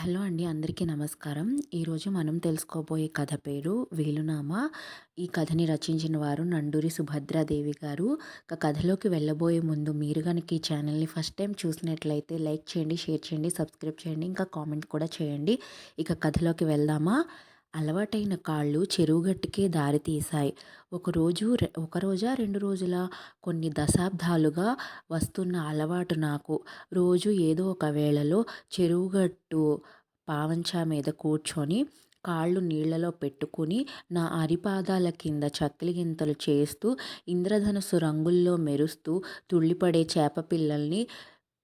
Hello అండి అందరికీ నమస్కారం. ఈరోజు మనం తెలుసుకోబోయే కథ పేరు వేలునామా. ఈ కథని రచించిన వారు నండూరి సుభద్రాదేవి గారు. ఇక కథలోకి వెళ్ళబోయే ముందు మీరు కనుక ఈ ఛానల్ని ఫస్ట్ టైం చూసినట్లయితే లైక్ చేయండి షేర్ చేయండి సబ్స్క్రైబ్ చేయండి ఇంకా కామెంట్ కూడా చేయండి. ఇక కథలోకి వెళ్దామా? అలవాటైన కాళ్ళు చెరువుగట్టుకే దారితీశాయి ఒకరోజు ఒక రోజా రెండు రోజుల కొన్ని దశాబ్దాలుగా వస్తున్న అలవాటు నాకు. రోజు ఏదో ఒక వేళలో చెరువుగట్టు పావంచా మీద కూర్చొని కాళ్ళు నీళ్ళలో పెట్టుకుని నా అరిపాదాల కింద చక్కిలి గింతలు చేస్తూ ఇంద్రధనుసు రంగుల్లో మెరుస్తూ తుళ్ళిపడే చేప పిల్లల్ని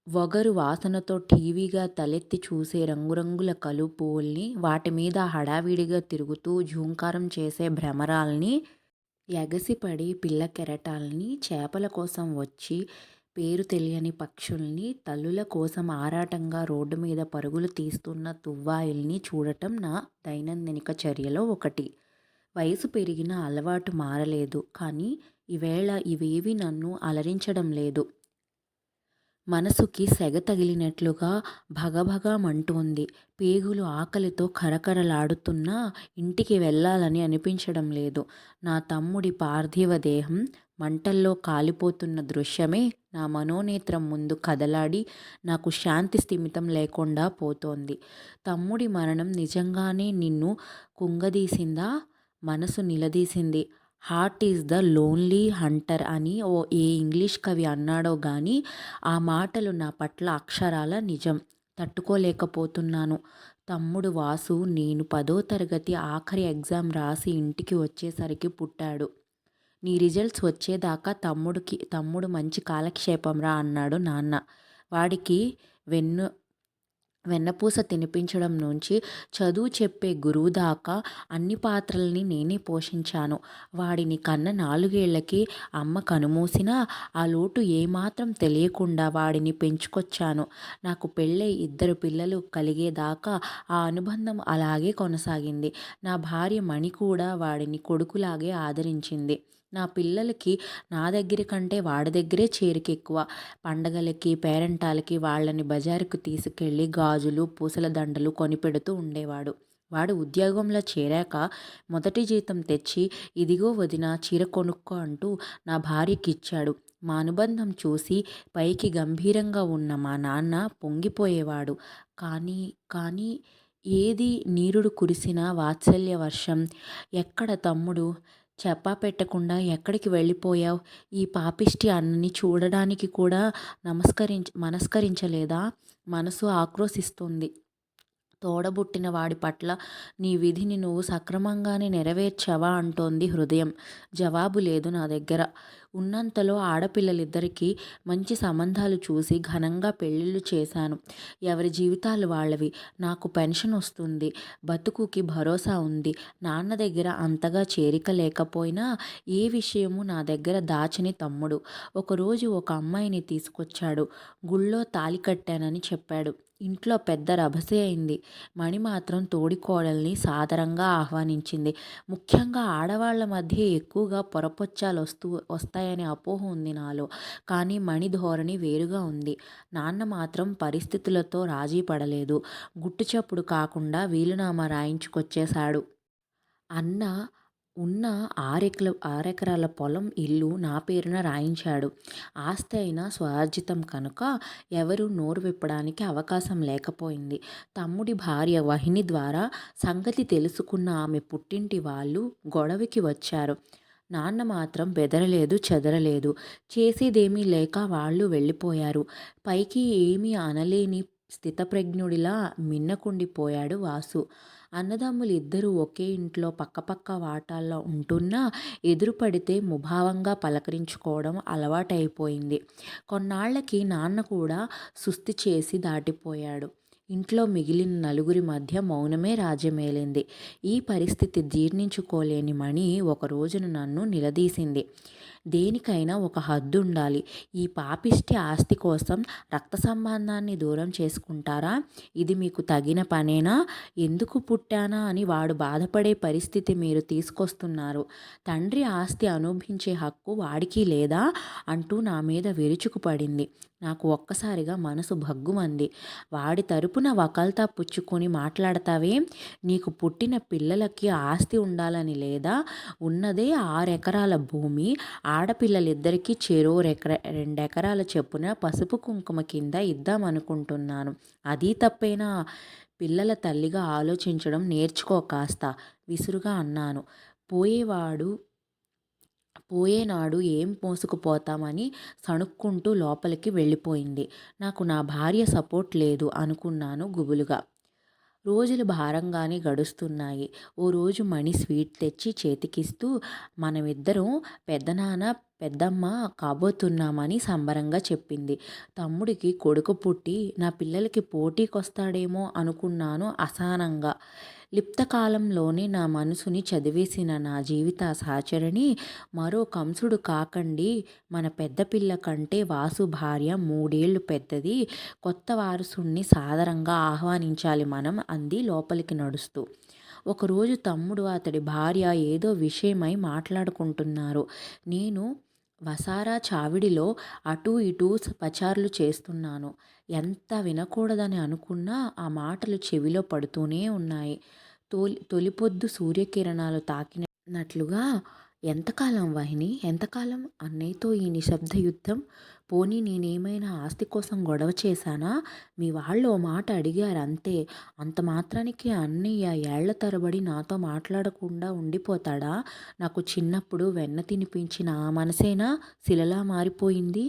వగరు వాసనతో టీవీగా తలెత్తి చూసే రంగురంగుల కలుపుల్ని వాటి మీద హడావిడిగా తిరుగుతూ ఝూంకారం చేసే భ్రమరాల్ని ఎగసిపడి పిల్ల కెరటాల్ని చేపల కోసం వచ్చి పేరు తెలియని పక్షుల్ని తల్లుల కోసం ఆరాటంగా రోడ్డు మీద పరుగులు తీస్తున్న తువ్వాయిల్ని చూడటం నా దైనందినిక చర్యలో ఒకటి. వయసు పెరిగిన అలవాటు మారలేదు కానీ ఈవేళ ఇవేవి నన్ను అలరించడం లేదు. మనసుకి సెగ తగిలినట్లుగా భగభగమంటోంది. పేగులు ఆకలితో కరకరలాడుతున్నా ఇంటికి వెళ్ళాలని అనిపించడం లేదు. నా తమ్ముడి పార్థివ దేహం మంటల్లో కాలిపోతున్న దృశ్యమే నా మనోనేత్రం ముందు కదలాడి నాకు శాంతి స్థిమితం లేకుండా పోతోంది. తమ్ముడి మరణం నిజంగానే నిన్ను కుంగదీసిందా? మనసు నిలదీసింది. Heart is the lonely hunter అని ఓ ఏ ఇంగ్లీష్ కవి అన్నాడో కానీ ఆ మాటలు నా పట్ల అక్షరాల నిజం. తట్టుకోలేకపోతున్నాను. తమ్ముడు వాసు నేను పదో తరగతి ఆఖరి ఎగ్జామ్ రాసి ఇంటికి వచ్చేసరికి పుట్టాడు. నీ రిజల్ట్స్ వచ్చేదాకా తమ్ముడికి తమ్ముడు మంచి కాలక్షేపం రా అన్నాడు నాన్న. వాడికి వెన్ను వెన్నపూస తినిపించడం నుంచి చదువు చెప్పే గురువు దాకా అన్ని పాత్రల్ని నేనే పోషించాను. వాడిని కన్న నాలుగేళ్ళకి అమ్మ కనుమూసినా ఆ లోటు ఏమాత్రం తెలియకుండా వాడిని పెంచుకొచ్చాను. నాకు పెళ్ళై ఇద్దరు పిల్లలు కలిగేదాకా ఆ అనుబంధం అలాగే కొనసాగింది. నా భార్య మణి కూడా వాడిని కొడుకులాగే ఆదరించింది. నా పిల్లలకి నా దగ్గర కంటే వాడి దగ్గరే చేరిక ఎక్కువ. పండగలకి, పేరెంటాలకి వాళ్ళని బజారుకు తీసుకెళ్ళి గాజులు, పూసల దండలు కొనిపెడుతూ ఉండేవాడు. వాడు ఉద్యోగంలో చేరాక మొదటి జీతం తెచ్చి ఇదిగో వదినా చీర కొనుక్కో అంటూ నా భార్యకి ఇచ్చాడు మా అనుబంధం చూసి పైకి గంభీరంగా ఉన్న మా నాన్న పొంగిపోయేవాడు. కానీ కానీ ఏది నీరుడు కురిసిన వాత్సల్య వర్షం. ఎక్కడ తమ్ముడు? చెప్పా పెట్టకుండా ఎక్కడికి వెళ్ళిపోయావు ఈ పాపిష్టి అన్నని చూడడానికి కూడా నమస్కరించ మనస్కరించలేదా? మనసు ఆక్రోశిస్తుంది తోడబుట్టిన వాడి పట్ల నీ విధిని నువ్వు సక్రమంగానే నెరవేర్చావా అంటోంది హృదయం. జవాబు లేదు నా దగ్గర. ఉన్నంతలో ఆడపిల్లలిద్దరికీ మంచి సంబంధాలు చూసి ఘనంగా పెళ్ళిళ్ళు చేశాను. ఎవరి జీవితాలు వాళ్ళవి. నాకు పెన్షన్ వస్తుంది. బతుకుకి భరోసా ఉంది. నాన్న దగ్గర అంతగా చేరిక లేకపోయినా ఏ విషయము నా దగ్గర దాచని తమ్ముడు. ఒకరోజు ఒక అమ్మాయిని తీసుకొచ్చాడు. గుళ్ళో తాళి కట్టానని చెప్పాడు. ఇంట్లో పెద్ద రభసే అయింది. మణి మాత్రం తోడికోడల్ని సాదరంగా ఆహ్వానించింది. ముఖ్యంగా ఆడవాళ్ళ మధ్య ఎక్కువగా పొరపొచ్చాలు వస్తూ వస్తాయి వస్తాయనే అపోహ ఉంది నాలో. కానీ మణి ధోరణి వేరుగా ఉంది. నాన్న మాత్రం పరిస్థితులతో రాజీపడలేదు. గుట్టుచప్పుడు కాకుండా వీలునామా రాయించుకొచ్చేశాడు. అన్న ఉన్న ఆరెకల ఆరెకరాల పొలం, ఇల్లు నా పేరున రాయించాడు. ఆస్తి అయినా స్వార్జితం కనుక ఎవరూ నోరు విప్పడానికి అవకాశం లేకపోయింది. తమ్ముడి భార్య వహిని ద్వారా సంగతి తెలుసుకున్న ఆమె పుట్టింటి వాళ్ళు గొడవకి వచ్చారు. నాన్న మాత్రం బెదరలేదు చెదరలేదు. చేసేదేమీ లేక వాళ్ళు వెళ్ళిపోయారు. పైకి ఏమీ అనలేని స్థితప్రజ్ఞుడిలా మిన్నకుండిపోయాడు వాసు. అన్నదమ్ములిద్దరూ ఒకే ఇంట్లో పక్కపక్క వాటాల్లో ఉంటున్నా ఎదురుపడితే ముభావంగా పలకరించుకోవడం అలవాటైపోయింది. కొన్నాళ్ళకి నాన్న కూడా సుస్థి చేసి దాటిపోయాడు. ఇంట్లో మిగిలిన నలుగురి మధ్య మౌనమే రాజ్యమేలింది. ఈ పరిస్థితి జీర్ణించుకోలేని మణి ఒక రోజున నన్ను నిలదీసింది. దేనికైనా ఒక హద్దు ఉండాలి. ఈ పాపిష్టి ఆస్తి కోసం రక్త సంబంధాన్ని దూరం చేసుకుంటారా? ఇది మీకు తగిన పనేనా? ఎందుకు పుట్టానా? అని వాడు బాధపడే పరిస్థితి మీరు తీసుకొస్తున్నారు. తండ్రి ఆస్తి అనుభవించే హక్కు వాడికి లేదా? అంటూ నా మీద విరుచుకుపడింది. నాకు ఒక్కసారిగా మనసు భగ్గుమంది. వాడి తరపు తరపున వకల్తా పుచ్చుకొని మాట్లాడతావే? నీకు పుట్టిన పిల్లలకి ఆస్తి ఉండాలని లేదా? ఉన్నదే ఆరెకరాల భూమి. ఆడపిల్లలిద్దరికీ చెరో రెకర రెండెకరాల చెప్పున పసుపు కుంకుమ కింద ఇద్దామనుకుంటున్నాను. అది తప్పేనా? పిల్లల తల్లిగా ఆలోచించడం నేర్చుకో కాస్త విసురుగా అన్నాను. పోయేవాడు పోయేనాడు ఏం మోసుకుపోతామని సణుక్కుంటూ లోపలికి వెళ్ళిపోయింది. నాకు నా భార్య సపోర్ట్ లేదు అనుకున్నాను గుబులుగా. రోజులు భారంగానే గడుస్తున్నాయి. ఓ రోజు మణి స్వీట్ తెచ్చి చేతికిస్తూ మనమిద్దరం పెద్దనాన్న పెద్దమ్మ కాబోతున్నామని సంబరంగా చెప్పింది. తమ్ముడికి కొడుకు పుట్టి నా పిల్లలకి పోటీకొస్తాడేమో అనుకున్నాను అసహనంగా. లిప్తకాలంలోనే నా మనసుని చదివేసిన నా జీవిత సహచరిని మరో కంసుడు కాకండి. మన పెద్ద పిల్ల కంటే వాసు భార్య మూడేళ్ళు పెద్దది. కొత్త వారసుణ్ణి సాదరంగా ఆహ్వానించాలి మనం అంది లోపలికి నడుస్తూ. ఒకరోజు తమ్ముడు అతడి భార్య ఏదో విషయమై మాట్లాడుకుంటున్నారు. నేను వసారా చావిడిలో అటూ ఇటూ పచార్లు చేస్తున్నాను. ఎంత వినకూడదని అనుకున్నా ఆ మాటలు చెవిలో పడుతూనే ఉన్నాయి. తొలి తొలిపొద్దు సూర్యకిరణాలు తాకినట్లుగా ఎంతకాలం వాహిని? ఎంతకాలం అన్నయ్యతో ఈ నిశ్శబ్ద యుద్ధం? పోనీ నేనేమైనా ఆస్తి కోసం గొడవ చేశానా? మీ వాళ్ళు ఓ మాట అడిగారు అంతే అంత మాత్రానికి అన్నయ్య ఏళ్ళ తరబడి నాతో మాట్లాడకుండా ఉండిపోతాడా? నాకు చిన్నప్పుడు వెన్న తినిపించిన ఆ మనసేనా? శిలలా మారిపోయింది.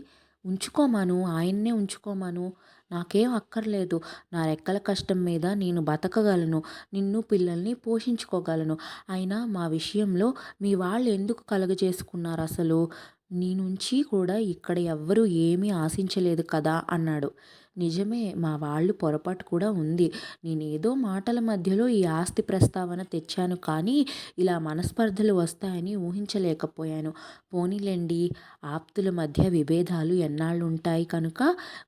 ఉంచుకోమను ఆయన్నే ఉంచుకోమను. నాకేం అక్కర్లేదు. నా రెక్కల కష్టం మీద నేను బతకగలను. నిన్ను పిల్లల్ని పోషించుకోగలను. అయినా మా విషయంలో మీ వాళ్ళు ఎందుకు కలగజేసుకున్నారు అసలు? నీ నుంచి కూడా ఇక్కడ ఎవ్వరూ ఏమీ ఆశించలేదు కదా? అన్నాడు. నిజమే మా వాళ్ళు పొరపాటు కూడా ఉంది. నేనేదో మాటల మధ్యలో ఈ ఆస్తి ప్రస్తావన తెచ్చాను కానీ ఇలా మనస్పర్ధలు వస్తాయని ఊహించలేకపోయాను. పోనీలేండి ఆప్తుల మధ్య విభేదాలు ఎన్నాళ్ళు ఉంటాయి కనుక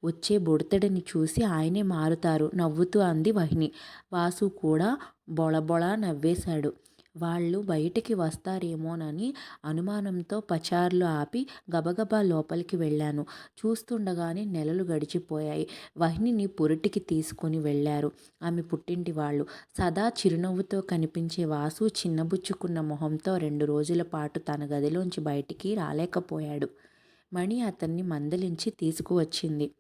వచ్చే బుడతడిని చూసి ఆయనే మారుతారు నవ్వుతూ అంది వహిని. వాసు కూడా బొళబొళ నవ్వేశాడు. వాళ్ళు బయటికి వస్తారేమోనని అనుమానంతో పచార్లు ఆపి గబగబా లోపలికి వెళ్ళాను. చూస్తుండగానే నెలలు గడిచిపోయాయి. వహినిని పురిటికి తీసుకొని వెళ్ళారు. ఆమె పుట్టింటి వాళ్ళు. సదా చిరునవ్వుతో కనిపించే వాసు చిన్నబుచ్చుకున్న మొహంతో రెండు రోజుల పాటు తన గదిలోంచి బయటికి రాలేకపోయాడు. మణి అతన్ని మందలించి తీసుకువచ్చింది.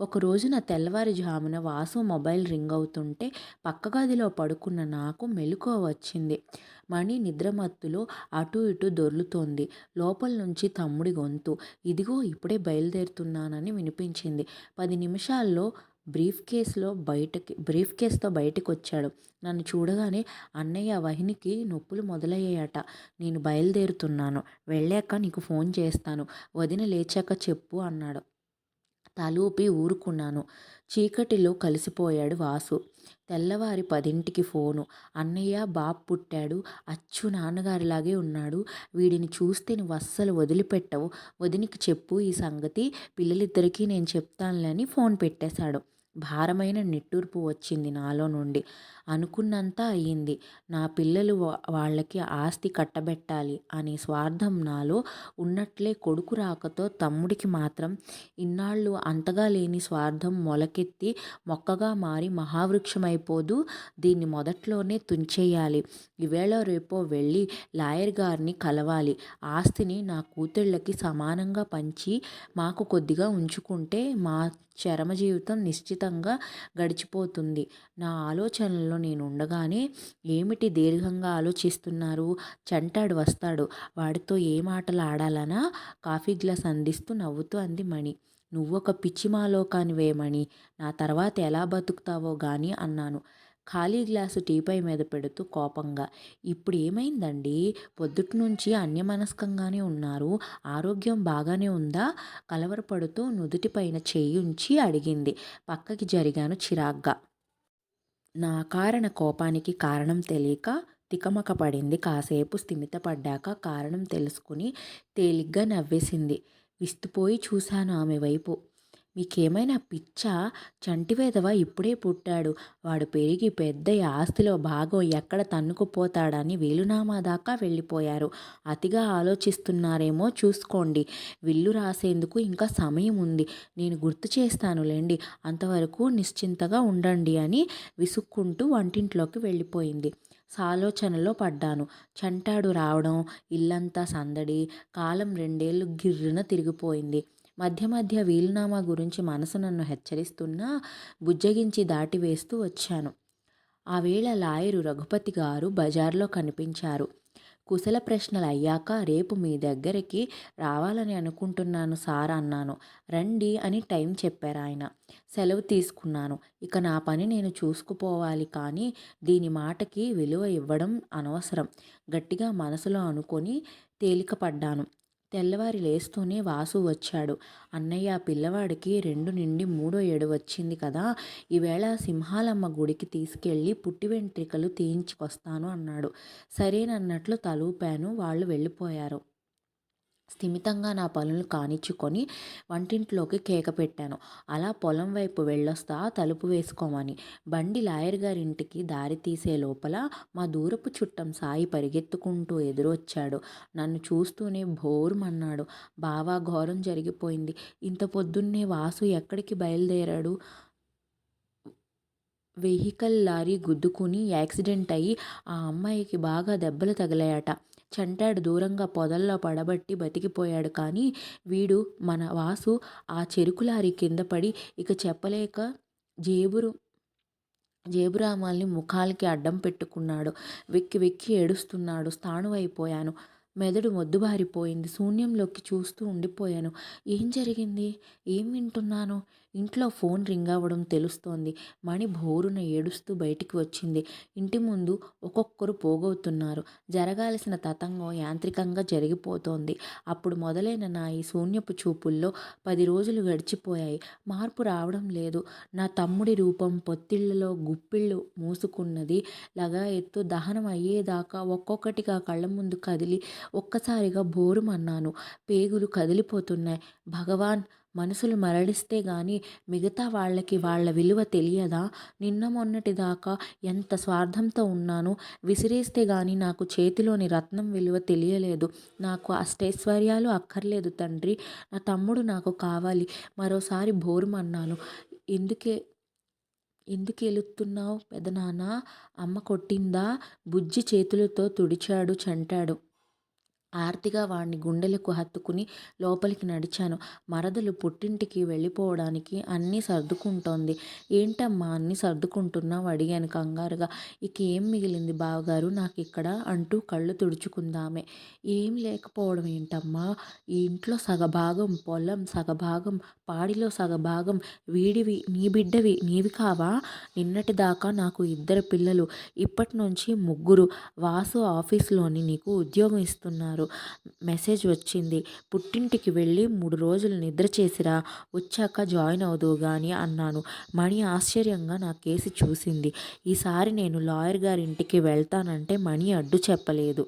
ఒక రోజున తెల్లవారుజామున వాసు మొబైల్ రింగ్ అవుతుంటే పక్క గదిలో పడుకున్న నాకు మెలకువ వచ్చింది. మణి నిద్రమత్తులో అటు ఇటు దొర్లుతోంది. లోపల నుంచి తమ్ముడి గొంతు ఇదిగో ఇప్పుడే బయలుదేరుతున్నానని వినిపించింది. పది నిమిషాల్లో బ్రీఫ్ కేసులో బయటకి బ్రీఫ్ కేసుతో బయటకు వచ్చాడు నన్ను చూడగానే అన్నయ్య వహినికి నొప్పులు మొదలయ్యాయట. నేను బయలుదేరుతున్నాను. వెళ్ళాక నీకు ఫోన్ చేస్తాను. వదిన లేచాక చెప్పు అన్నాడు. తలూపి ఊరుకున్నాను. చీకటిలో కలిసిపోయాడు వాసు. తెల్లవారి పదింటికి ఫోను. అన్నయ్య బాబు పుట్టాడు. అచ్చు నాన్నగారిలాగే ఉన్నాడు. వీడిని చూస్తే నువ్వు అస్సలు వదిలిపెట్టవు. వదినికి చెప్పు ఈ సంగతి. పిల్లలిద్దరికీ నేను చెప్తానులని ఫోన్ పెట్టేశాడు. భారమైన నిట్టూర్పు వచ్చింది నాలో నుండి. అనుకున్నంత అయ్యింది. నా పిల్లలు వాళ్ళకి ఆస్తి కట్టబెట్టాలి అనే స్వార్థం నాలో ఉన్నట్లే కొడుకు రాకతో తమ్ముడికి మాత్రం ఇన్నాళ్ళు అంతగా లేని స్వార్థం మొలకెత్తి మొక్కగా మారి మహావృక్షమైపోదు. దీన్ని మొదట్లోనే తుంచేయాలి. ఈవేళ రేపో వెళ్ళి లాయర్ గారిని కలవాలి. ఆస్తిని నా కూతుళ్ళకి సమానంగా పంచి మాకు కొద్దిగా ఉంచుకుంటే మా చరమ జీవితం నిశ్చితంగా గడిచిపోతుంది. నా ఆలోచనలో నేను ఉండగానే ఏమిటి దీర్ఘంగా ఆలోచిస్తున్నారు? చంటాడు వస్తాడు. వాడితో ఏ మాటలు ఆడాలనా? కాఫీ గ్లాస్ అందిస్తూ నవ్వుతూ అంది మణి. నువ్వొక పిచ్చిమాలోకానివేమని నా తర్వాత ఎలా బతుకుతావో గాని అన్నాను. ఖాళీ గ్లాసు టీపై మీద పెడుతూ కోపంగా ఇప్పుడు ఏమైందండి? పొద్దుటి నుంచి అన్యమనస్కంగానే ఉన్నారు. ఆరోగ్యం బాగానే ఉందా? కలవరపడుతూ నుదుటిపైన చెయ్యి ఉంచి అడిగింది. పక్కకి జరిగాను చిరాగ్గా. నా కారణ కోపానికి కారణం తెలియక తికమక పడింది. కాసేపు స్థిమితపడ్డాక కారణం తెలుసుకుని తేలిగ్గా నవ్వేసింది. విస్తుపోయి చూశాను ఆమె వైపు. మీకేమైనా పిచ్చా? చంటి ఇప్పుడే పుట్టాడు. వాడు పెరిగి పెద్ద ఆస్తిలో భాగం ఎక్కడ తన్నుకుపోతాడని వేలునామా దాకా వెళ్ళిపోయారు. అతిగా ఆలోచిస్తున్నారేమో చూసుకోండి. విల్లు రాసేందుకు ఇంకా సమయం ఉంది నేను గుర్తు చేస్తానులేండి. అంతవరకు నిశ్చింతగా ఉండండి అని విసుక్కుంటూ వంటింట్లోకి వెళ్ళిపోయింది. సాలోచనలో పడ్డాను. చంటాడు రావడం ఇల్లంతా సందడి కాలం రెండేళ్ళు గిర్రున తిరిగిపోయింది. మధ్య మధ్య వీలునామా గురించి మనసు నన్ను హెచ్చరిస్తున్నా బుజ్జగించి దాటివేస్తూ వచ్చాను. ఆ వేళ లాయరు రఘుపతి గారు బజార్లో కనిపించారు. కుశల ప్రశ్నలు అయ్యాక రేపు మీ దగ్గరికి రావాలని అనుకుంటున్నాను సార్ అన్నాను. రండి అని టైం చెప్పారు ఆయన. సెలవు తీసుకున్నాను. ఇక నా పని నేను చూసుకుపోవాలి కానీ దీని మాటకి విలువ ఇవ్వడం అనవసరం. గట్టిగా మనసులో అనుకొని తేలికపడ్డాను. తెల్లవారి లేస్తూనే వాసు వచ్చాడు. అన్నయ్య పిల్లవాడికి రెండు నుండి మూడో ఏడు వచ్చింది కదా ఈవేళ సింహాలమ్మ గుడికి తీసుకెళ్ళి పుట్టి వెంట్రికలు తీయించుకొస్తాను అన్నాడు. సరేనన్నట్లు తలూపాను. వాళ్ళు వెళ్ళిపోయారు. స్థిమితంగా నా పనులు కానిచ్చుకొని వంటింట్లోకి కేక పెట్టాను. అలా పొలం వైపు వెళ్ళొస్తా తలుపు వేసుకోమని. బండి లాయర్ గారింటికి దారి తీసే లోపల మా దూరపు చుట్టం సాయి పరిగెత్తుకుంటూ ఎదురొచ్చాడు. నన్ను చూస్తూనే భోరుమన్నాడు బావా ఘోరం జరిగిపోయింది. ఇంత పొద్దున్నే వాసు ఎక్కడికి బయలుదేరాడు? వెహికల్ లారీ గుద్దుకుని యాక్సిడెంట్ అయ్యి ఆ అమ్మాయికి బాగా దెబ్బలు తగిలాయట. చంటాడు దూరంగా పొదల్లో పడబట్టి బతికిపోయాడు. కానీ వీడు మన వాసు ఆ చెరుకులారి కింద పడి ఇక చెప్పలేక జేబురు జేబురామాల్ని ముఖాలకి అడ్డం పెట్టుకున్నాడు. వెక్కి వెక్కి ఏడుస్తున్నాడు. స్థాణువైపోయాను. మెదడు మొద్దుబారిపోయింది. శూన్యంలోకి చూస్తూ ఉండిపోయాను. ఏం జరిగింది? ఏం వింటున్నాను? ఇంట్లో ఫోన్ రింగ్ అవ్వడం తెలుస్తోంది. మణి భోరున ఏడుస్తూ బయటికి వచ్చింది. ఇంటి ముందు ఒక్కొక్కరు పోగవుతున్నారు. జరగాల్సిన తతంగం యాంత్రికంగా జరిగిపోతోంది. అప్పుడు మొదలైన నా ఈ శూన్యపు చూపుల్లో పది రోజులు గడిచిపోయాయి. మార్పు రావడం లేదు. నా తమ్ముడి రూపం పొత్తిళ్ళలో గుప్పిళ్ళు మూసుకున్నది. లగా ఎత్తు దహనం అయ్యేదాకా ఒక్కొక్కటిగా కళ్ళ ముందు కదిలి ఒక్కసారిగా బోరుమన్నాను. పేగులు కదిలిపోతున్నాయి. భగవాన్ మనసులు మరణిస్తే గాని మిగతా వాళ్ళకి వాళ్ళ విలువ తెలియదా? నిన్న మొన్నటి దాకా ఎంత స్వార్థంతో ఉన్నాను. విసిరేస్తే గాని నాకు చేతిలోని రత్నం విలువ తెలియలేదు. నాకు అష్టైశ్వర్యాలు అక్కర్లేదు తండ్రి. నా తమ్ముడు నాకు కావాలి. మరోసారి బోరుమన్నాను. ఎందుకే ఎందుకు ఎలుతున్నావు పెదనాన్న? అమ్మ కొట్టిందా? బుజ్జి చేతులతో తుడిచాడు చంటాడు. ఆర్తిగా వాణ్ణి గుండెలకు హత్తుకుని లోపలికి నడిచాను. మరదలు పుట్టింటికి వెళ్ళిపోవడానికి అన్నీ సర్దుకుంటోంది. ఏంటమ్మా అన్నీ సర్దుకుంటున్నావు? అడిగాను కంగారుగా. ఇక ఏం మిగిలింది బావగారు? నాకు ఇక్కడ అంటూ కళ్ళు తుడుచుకుందామే. ఏం లేకపోవడం ఏంటమ్మా? ఈ ఇంట్లో సగభాగం పొలం సగభాగం పాడిలో సగభాగం వీడివి నీ బిడ్డవి నీవి కావా? నిన్నటి దాకా నాకు ఇద్దరు పిల్లలు ఇప్పటి నుంచి ముగ్గురు వాసు ఆఫీస్లోని నీకు ఉద్యోగం ఇస్తున్నారు. మెసేజ్ వచ్చింది పుట్టింటికి వెళ్ళి మూడు రోజులు నిద్ర చేసిరా వచ్చాక జాయిన్ అవుదు కానీ అన్నాను. మణి ఆశ్చర్యంగా నా కేసు చూసింది. ఈసారి నేను లాయర్ గారింటికి వెళ్తానంటే మణి అడ్డు చెప్పలేదు.